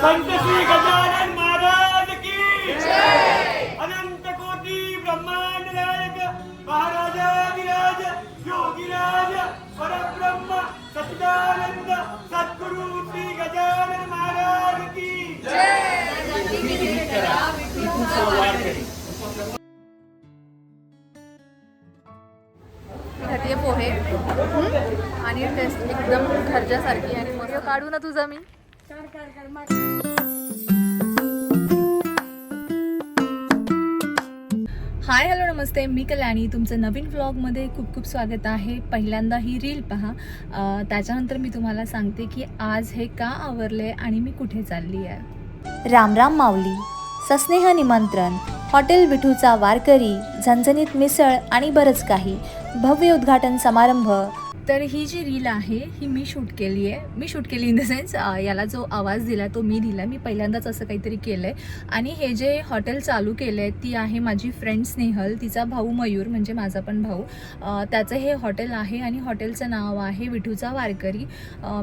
संत श्री गजानन महाराज की। अनंत कोटी ब्रह्मांड नायक महाराजाधिराज योगीराज परब्रह्म सच्चिदानंद सद्गुरु श्री गजानन महाराज की। खातीये पोहे. हं? आणि टेस्ट एकदम घरच्यासारखी आणि मस्त. काढू ना तुझा मी. हाय हॅलो नमस्ते. मी कल्याणी. तुमचं नवीन व्लॉगमध्ये खूप खूप स्वागत आहे. पहिल्यांदा ही रील पहा त्याच्यानंतर मी तुम्हाला सांगते की आज हे का आवरले आणि मी कुठे चालली आहे. रामराम माऊली. सस्नेह निमंत्रण. हॉटेल विठूचा वारकरी झणझणीत मिसळ आणि बरंच काही. भव्य उद्घाटन समारंभ. तर ही जी रील आहे ही मी शूट केली आहे. मी शूट केली इन द सेन्स याला जो आवाज दिला तो मी दिला. मी पहिल्यांदाच असं काहीतरी केलं आहे आणि हे जे हॉटेल चालू केलं आहे ती आहे माझी फ्रेंड स्नेहल तिचा भाऊ मयूर म्हणजे माझा पण भाऊ. त्याचं हे हॉटेल आहे आणि हॉटेलचं नाव आहे विठूचा वारकरी.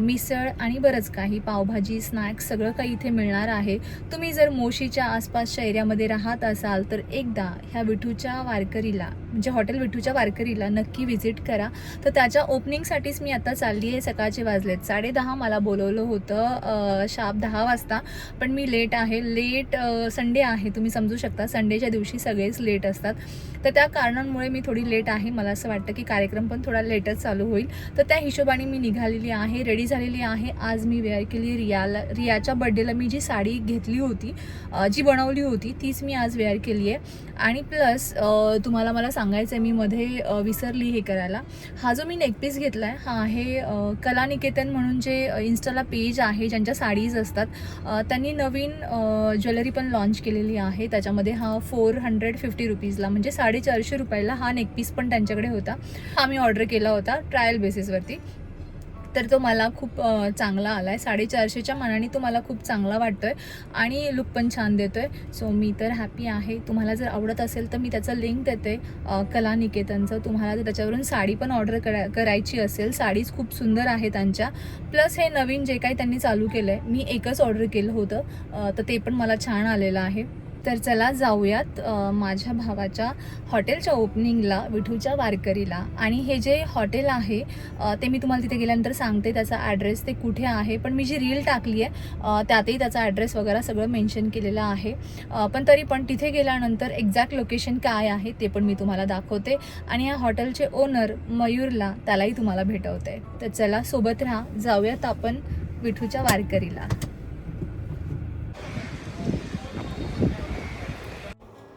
मिसळ आणि बरंच काही पावभाजी स्नॅक्स सगळं काही इथे मिळणार आहे. तुम्ही जर मोशीच्या आसपासच्या एरियामध्ये राहत असाल तर एकदा ह्या विठूच्या वारकरीला म्हणजे हॉटेल विठूच्या वारकरीला नक्की व्हिजिट करा. तर त्याच्या ओपनिंगसाठीच मी आता चालली आहे सकाळचे वाजलेत साडेदहा मला बोलवलं होतं शार्प शाप दहा वाजता. पण मी लेट आहे. लेट संडे आहे. तुम्ही समजू शकता. संडेच्या दिवशी सगळेच लेट असतात. तर त्या कारणांमुळे मी थोडी लेट आहे. मला असं वाटतं की कार्यक्रम पण थोडा लेटच चालू होईल. तर त्या हिशोबाने मी निघालेली आहे रेडी झालेली आहे. आज मी वेअर केली रियाला रियाच्या बड्डेला मी जी साडी घेतली होती जी बनवली होती तीच मी आज वेअर केली आहे. आणि प्लस तुम्हाला मला सांग सांगायचं आहे मी मध्ये विसरली हे करायला. हा जो मी नेकपीस घेतला आहे हा आहे कलानिकेतन कला निकेतन म्हणून जे इन्स्टाला पेज आहे ज्यांच्या साडीज असतात त्यांनी नवीन ज्वेलरी पण लॉन्च केलेली आहे. त्याच्यामध्ये हा फोर हंड्रेड फिफ्टी रुपीजला म्हणजे साडेचारशे रुपयाला हा नेकपीस पण त्यांच्याकडे होता. हा मी ऑर्डर केला होता ट्रायल बेसिसवरती तर तो मला खूप चांगला आला आहे साडेचारशेच्या मानाने तो मला खूप चांगला वाटतो आहे आणि लुक पण छान देतो आहे सो मी तर हॅपी आहे. तुम्हाला जर आवडत असेल तर मी त्याचं लिंक देते कला निकेतनचं तुम्हाला जर त्याच्यावरून साडी पण ऑर्डर करा करायची असेल साडीज खूप सुंदर आहे त्यांच्या. प्लस हे नवीन जे काही त्यांनी चालू केलं आहे मी एकच ऑर्डर केलं होतं. तर ते पण मला छान आलेलं आहे. तर चला जाऊयात माझ्या भावाच्या हॉटेलच्या ओपनिंगला विठूच्या वारकरीला. आणि हे जे हॉटेल आहे ते मी तुम्हाला तिथे गेल्यानंतर सांगते त्याचा ॲड्रेस ते कुठे आहे. पण मी जी रील टाकली आहे त्यातही त्याचा ॲड्रेस वगैरे सगळं मेन्शन केलेलं आहे. पण तरी पण तिथे गेल्यानंतर एक्झॅक्ट लोकेशन काय आहे ते पण मी तुम्हाला दाखवते. आणि या हॉटेलचे ओनर मयूरला त्यालाही तुम्हाला भेटवते. तर चला सोबत राहा. जाऊयात आपण विठूच्या वारकरीला.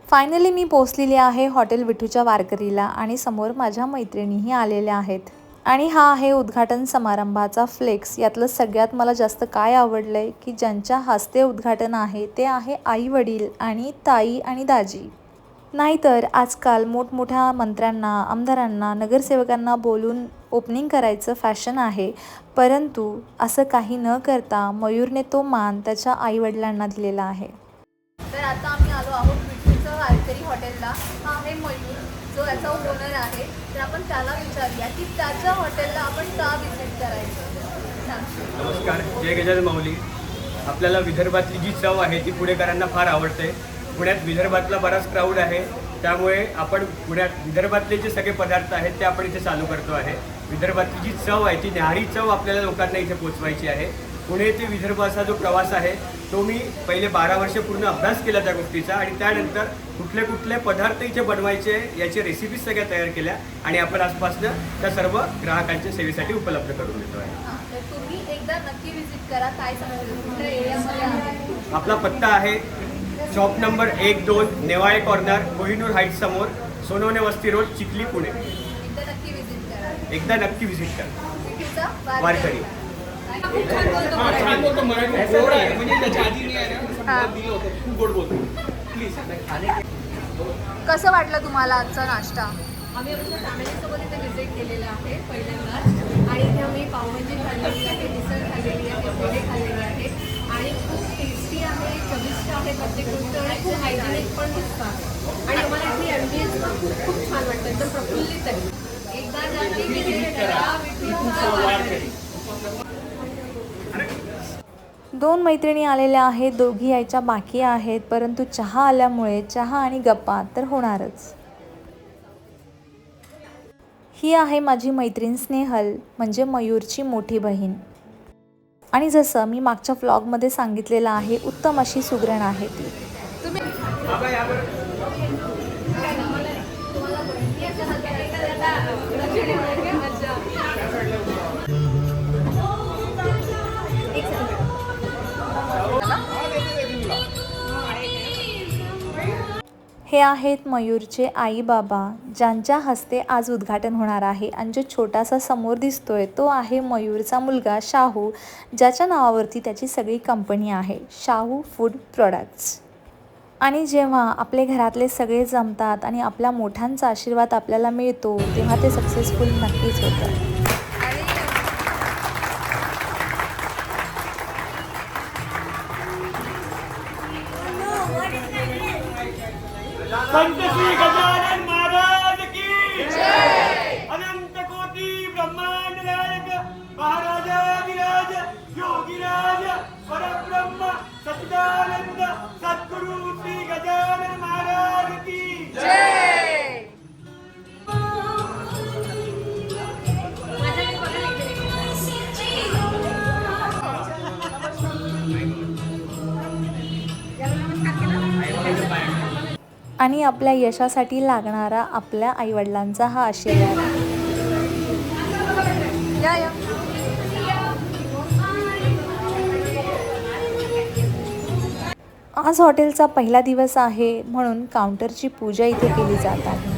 फायनली मी पोचलेली आहे हॉटेल विठूच्या वारकरीला आणि समोर माझ्या मैत्रिणीही आलेल्या आहेत. आणि हा आहे उद्घाटन समारंभाचा फ्लेक्स. यातलं सगळ्यात मला जास्त काय आवडलं आहे की ज्यांच्या हस्ते उद्घाटन आहे ते आहे आई वडील आणि ताई आणि दाजी. नाहीतर आजकाल मोठमोठ्या मंत्र्यांना आमदारांना नगरसेवकांना बोलून ओपनिंग करायचं फॅशन आहे. परंतु असं काही न करता मयूरने तो मान त्याच्या आईवडिलांना दिलेला आहे. तर आता आम्ही आलो आहोत वारकरी हॉटेलला. हा आहे मयूर जो याचा ओनर आहे तर आपण त्याला विचारूया की त्याच्या हॉटेलला आपण का विजिट करायचं? नमस्कार जय गजानन माऊली. आपल्याला विदर्भातली जी चव आहे ती पुणेकरांना फार आवडते. पुण्यात विदर्भातला बराच क्राऊड आहे. त्यामुळे आपण पुण्यात विदर्भातले जे सगळे पदार्थ आहेत ते आपण इथे चालू करतो आहे. विदर्भातली जी चव आहे ती न्याहारी चव आपल्याला लोकांना इथे पोचवायची आहे. पुणे ते विदर्भ असा जो प्रवास आहे तो मी पहिले बारा वर्ष पूर्ण अभ्यास केला त्या गोष्टीचा आणि त्यानंतर कुठले कुठले पदार्थ इथे बनवायचे याची रेसिपीज सगळ्या तयार केल्या आणि आपण आसपासनं त्या सर्व ग्राहकांच्या सेवेसाठी उपलब्ध करून देतो आहे. तर तुम्ही एकदा नक्की विजिट करा काय समजेल कुठल्या एरियामध्ये आहे? आपला पत्ता आहे शॉप नंबर एक दोन नेवाळे कॉर्नर कोहिनूर हाईट समोर सोनवणे वस्ती रोड चिखली पुणे. एकदा नक्की विजिट करा. वारकरी. छान बोलतो मराठी. गोड आहे म्हणजे त्याच्या आधी आहे ना दिलं होतं खूप गोड बोलतो प्लीज कसं वाटलं तुम्हाला आजचा नाश्ता? आम्ही आमच्या फॅमिलीसोबत इथे विजिट केलेलं आहे पहिल्यांदाच. आणि इथे आम्ही पावभाजी खाल्लेली आहे मिसळ खाल्लेली आहे पोहे खाल्लेले आहे. आणि खूप टेस्टी आहे चविष्ट आहे प्रत्येक गोष्ट. आणि खूप हायजेनिक पण दिसतात. आणि आम्हाला इथे ॲम्बियन्स पण खूप खूप छान वाटतं एकदम प्रफुल्लित आहे. एकदा जाते की करा विठूचा वारकरी. दोन मैत्रिणी आलेल्या आहेत दोघी यायच्या बाकी आहेत परंतु चहा आल्यामुळे चहा आणि गप्पा तर होणारच. ही आहे माझी मैत्रीण स्नेहल म्हणजे मयूरची मोठी बहीण. आणि जसं मी मागच्या व्लॉगमध्ये सांगितलेलं आहे उत्तम अशी सुगरण आहे ती. हे आहेत मयूरचे आई बाबा ज्यांच्या हस्ते आज उद्घाटन होणार आहे. आणि जो छोटासा समोर दिसतोय तो आहे मयूरचा मुलगा शाहू ज्याच्या नावावरती त्याची सगळी कंपनी आहे. शाहू फूड प्रोडक्ट्स आणि जेव्हा आपले घरातले सगळे जमतात आणि आपल्या मोठ्यांचा आशीर्वाद आपल्याला मिळतो तेव्हा ते सक्सेसफुल नक्कीच होतं. आणि आपल्या यशासाठी लागणारा आपल्या आईवडिलांचा हा आशीर्वाद. आज हॉटेलचा पहिला दिवस आहे म्हणून काउंटरची पूजा इथे केली जात आहे.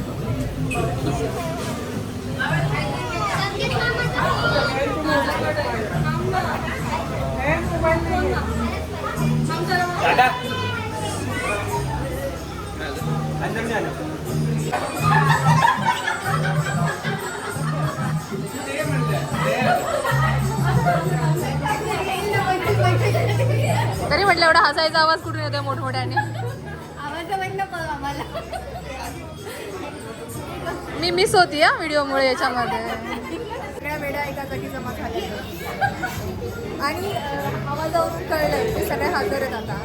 दादा. एवढा हसायचा आवाज कुठून येतोय मोठमोठ्याने? मी मिस होती या व्हिडिओमुळे याच्यामध्ये. सगळ्या वेळा एका जागी जमा झाल्या आणि आवाजावरून कळलं की सगळे हजर आहेत आता.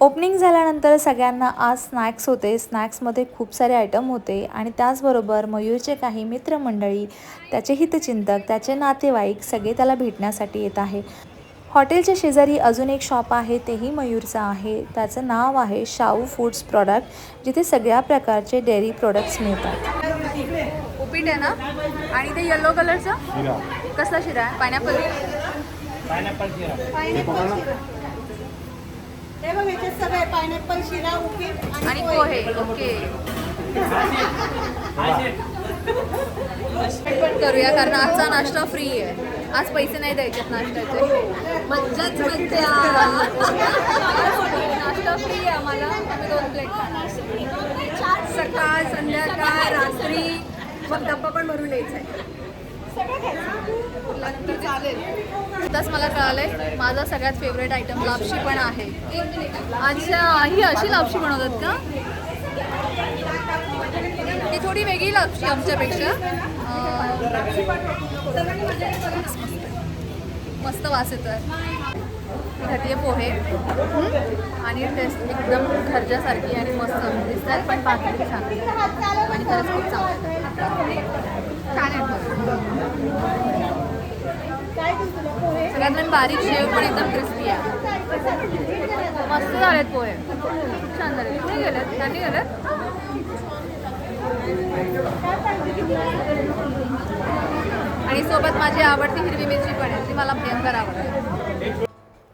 ओपनिंग झाल्यानंतर सगळ्यांना आज स्नॅक्स होते. स्नॅक्समध्ये खूप सारे आयटम होते आणि त्याचबरोबर मयूरचे काही मित्रमंडळी त्याचे हितचिंतक त्याचे नातेवाईक सगळे त्याला भेटण्यासाठी येत आहे. हॉटेलच्या शेजारी अजून एक शॉप आहे तेही मयूरचं आहे. त्याचं नाव आहे शाहू फूड्स प्रॉडक्ट जिथे सगळ्या प्रकारचे डेअरी प्रोडक्ट्स मिळतात. उपीट आहे ना? आणि ते येलो कलरचं कसला शिरा? आहे पायनॅपल हे बघ याच्यात सगळे पायनॅपल शिरा उपीट आणि पोहे. ओके. पण करूया कारण आजचा नाश्ता फ्री आहे. आज पैसे नाही द्यायचे नाश्त्याचे. मज्जाच मज्जा. नाश्ता फ्री आहे आम्हाला. आम्ही दोन प्लेट सकाळ संध्याकाळ रात्री. मग डब्बा पण भरून यायचा आहे. आताच मला कळालंय माझा सगळ्यात फेवरेट आयटम लापशी पण आहे. अच्छा ही अशी लापशी बनवतात का? ही थोडी वेगळी लापशी आमच्यापेक्षा. मस्त वास येतोय. घातली पोहे. आणि टेस्ट एकदम घरच्यासारखी आणि मस्त दिसतात पण पाकळी छान. आणि खरंच खूप चांगलं. सगळ्यात मेन बारीक शेव पण एकदम क्रिस्पी आहे. मस्त झालेत पोहे. खूप छान झाले कुठे गेलेत? त्यांनी गेलेत? आणि सोबत माझी आवडती हिरवी मिरची पण आहे. ती मला भयंकर आवडते.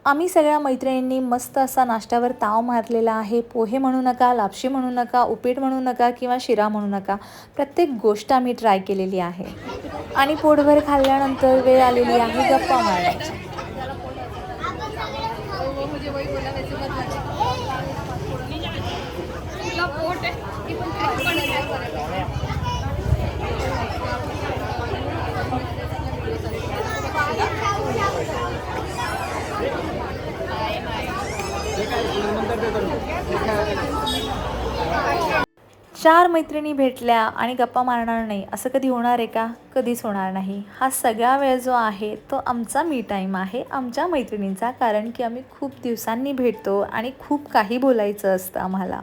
आम्ही सगळ्या मैत्रिणींनी मस्त असा नाश्त्यावर ताव मारलेला आहे. पोहे म्हणू नका लापशी म्हणू नका उपीट म्हणू नका किंवा शिरा म्हणू नका. प्रत्येक गोष्ट आम्ही ट्राय केलेली आहे. आणि पोटभर खाल्ल्यानंतर वेळ आलेली आहे गप्पा मारण्याची मुझे वही बोला वैसे मत लगे तुला पोट आहे ती पण खाऊ पण नाही. चार मैत्रिणी भेटल्या आणि गप्पा मारणार नाही असं कधी होणार आहे का? कधीच होणार नाही. हा सगळा वेळ जो आहे तो आमचा मी टाईम आहे आमच्या मैत्रिणींचा. कारण की आम्ही खूप दिवसांनी भेटतो आणि खूप काही बोलायचं असतं आम्हाला.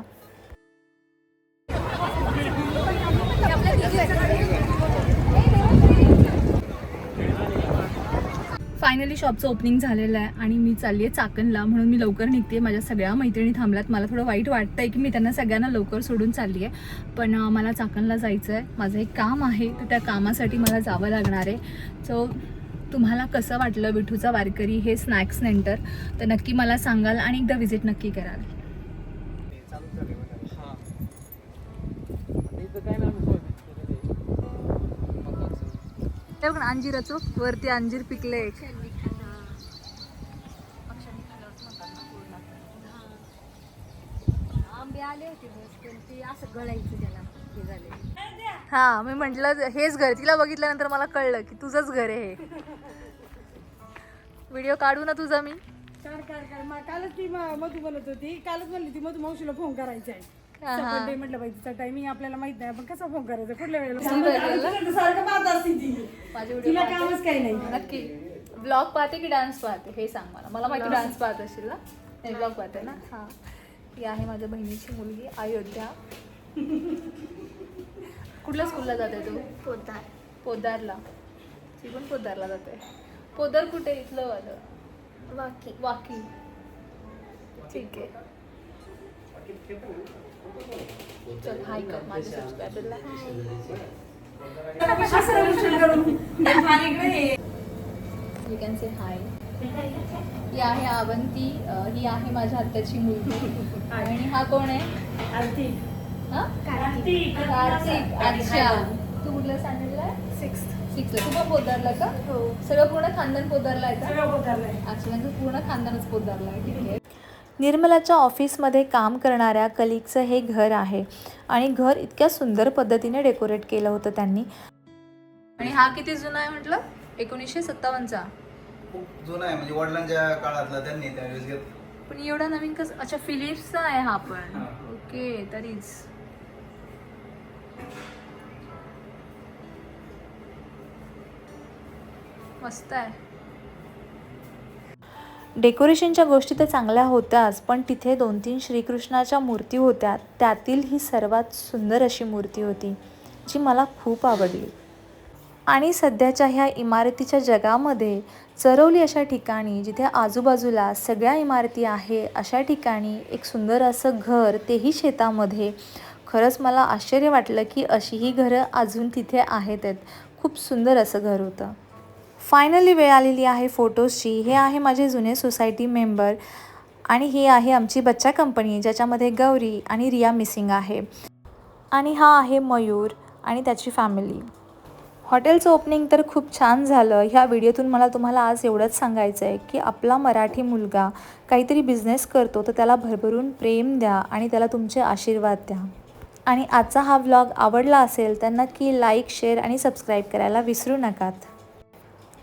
फायनली शॉपचं ओपनिंग झालेलं आहे आणि मी चालली आहे चाकणला म्हणून मी लवकर निघते माझ्या सगळ्या मैत्रिणी थांबल्यात. मला थोडं वाईट वाटतंय की मी त्यांना सगळ्यांना लवकर सोडून चालली आहे पण मला चाकणला जायचं आहे माझं एक काम आहे तर त्या कामासाठी मला जावं लागणार आहे. सो तुम्हाला कसं वाटलं विठूचा वारकरी हे स्नॅक्स सेंटर तर नक्की मला सांगाल आणि एकदा व्हिजिट नक्की कराल. ते अंजिराचं वरती अंजीर पिकले आंबे आले होते बस पण ते असं गळायचं त्याला हे हा मी म्हटलं हेच घर तिला बघितल्यानंतर मला कळलं की तुझंच घर आहे हे. व्हिडिओ काढू ना तुझा मी. कार कार कार मा- कालच ती म- मधू म्हणत होती. कालच म्हणली ती मधू मावशीला फोन करायचा आहे हा, हा. बर्थडे म्हटलं पाहिजे तिचा टायमिंग आपल्याला माहीत नाही. आपण कसा फोन करायचा? कुठल्या वेळेला? सारखं पाहत असते ती. माझे व्हिडिओ तिला कामच काही नाही. नक्की. ब्लॉग पाहते की डान्स पाहते? हे सांग मला. मला माहिती डान्स पाहत असेल ना? ब्लॉग पाहते ना? हां. ही आहे माझ्या बहिणीची मुलगी अयोध्या. कुठल्या स्कूलला जाते तू? पोतार पोदारला. ती पण पोदारला जाते. पोदार कुठे? इथलं वालं. वाकी. वाकी. ठीक आहे. चल हाय कर माझ्या सबस्क्रायबरला यू कॅन से हाय ही आहे अवंती ही आहे माझ्या आत्याची मुलगी. आणि हा कोण आहे? आरती. हा? कार्तिक. कार्तिक. अच्छा. तू कुठलं सांगितलं सिक्स सिक्सला तू पण पोदारला का? हो. सगळं पूर्ण खानदान पोदारला आहे का. अच्छा म्हणजे पूर्ण खानदानच पोदारला आहे ठीक आहे. निर्मलाच्या ऑफिसमध्ये काम करणाऱ्या कलिगचं हे घर आहे. आणि घर इतक्या सुंदर पद्धतीने डेकोरेट केलं होतं त्यांनी. आणि हा किती जुना आहे म्हटलं? एकोणीसशे सत्तावन्नचा. खूप जुना आहे म्हणजे वडिलांच्या काळातला त्यांनी त्यावेळेस घेत पण एवढा नवीन कसं अच्छा फिलिप्सचा आहे हा पण. हा. ओके तरीच. मस्त आहे. डेकोरेशनच्या गोष्टी तर चांगल्या होत्याच पण तिथे दोन तीन श्रीकृष्णाच्या मूर्ती होत्या. त्यातील ही सर्वात सुंदर अशी मूर्ती होती जी मला खूप आवडली. आणि सध्याच्या ह्या इमारतीच्या जगामध्ये चरवली अशा ठिकाणी जिथे आजूबाजूला सगळ्या इमारती आहे अशा ठिकाणी एक सुंदर असं घर तेही शेतामध्ये. खरंच मला आश्चर्य वाटलं की अशी ही घरं अजून तिथे आहेत. आहेत खूप सुंदर असं घर होतं. फायनली वेळ आलेली आहे फोटोजची. हे आहे माझे जुने सोसायटी मेंबर आणि ही आहे आमची बच्चा कंपनी ज्याच्यामध्ये गौरी आणि रिया मिसिंग आहे. आणि हा आहे मयूर आणि त्याची फॅमिली. हॉटेलचं ओपनिंग तर खूप छान झालं. ह्या व्हिडिओतून मला तुम्हाला आज एवढंच सांगायचं आहे की आपला मराठी मुलगा काहीतरी बिझनेस करतो तर त्याला भरभरून प्रेम द्या आणि त्याला तुमचे आशीर्वाद द्या. आणि आजचा हा व्लॉग आवडला असेल तर नक्की लाईक शेअर आणि सबस्क्राईब करायला विसरू नकात.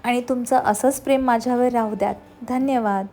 आणि तुमचं असंच प्रेम माझ्यावर राहू द्यात. धन्यवाद.